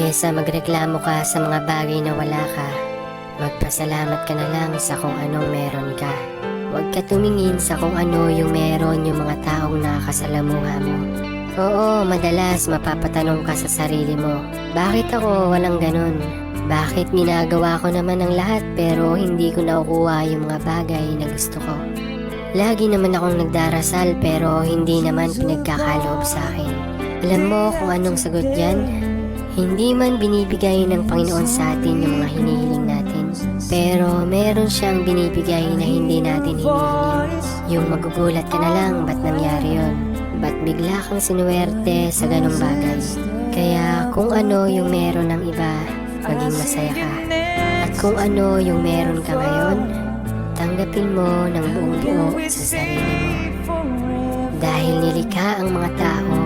Kesa magreklamo ka sa mga bagay na wala ka, magpasalamat ka na lang sa kung anong meron ka. Huwag ka tumingin sa kung ano yung meron yung mga taong nakakasalamuha mo. Oo, madalas mapapatanong ka sa sarili mo, bakit ako walang ganun? Bakit ginagawa ko naman ang lahat pero hindi ko nakukuha yung mga bagay na gusto ko? Lagi naman akong nagdarasal pero hindi naman pinagkakaloob sa akin. Alam mo kung anong sagot yan? Hindi man binibigay ng Panginoon sa atin yung mga hinihiling natin. Pero meron siyang binibigay na hindi natin hinihiling. Yung magugulat ka na lang, ba't nangyari yon? Ba't bigla kang sinuwerte sa ganong bagay? Kaya kung ano yung meron ng iba, maging masaya ka. At kung ano yung meron ka ngayon, tanggapin mo ng buong buo sa sarili mo. Dahil nilikha ang mga tao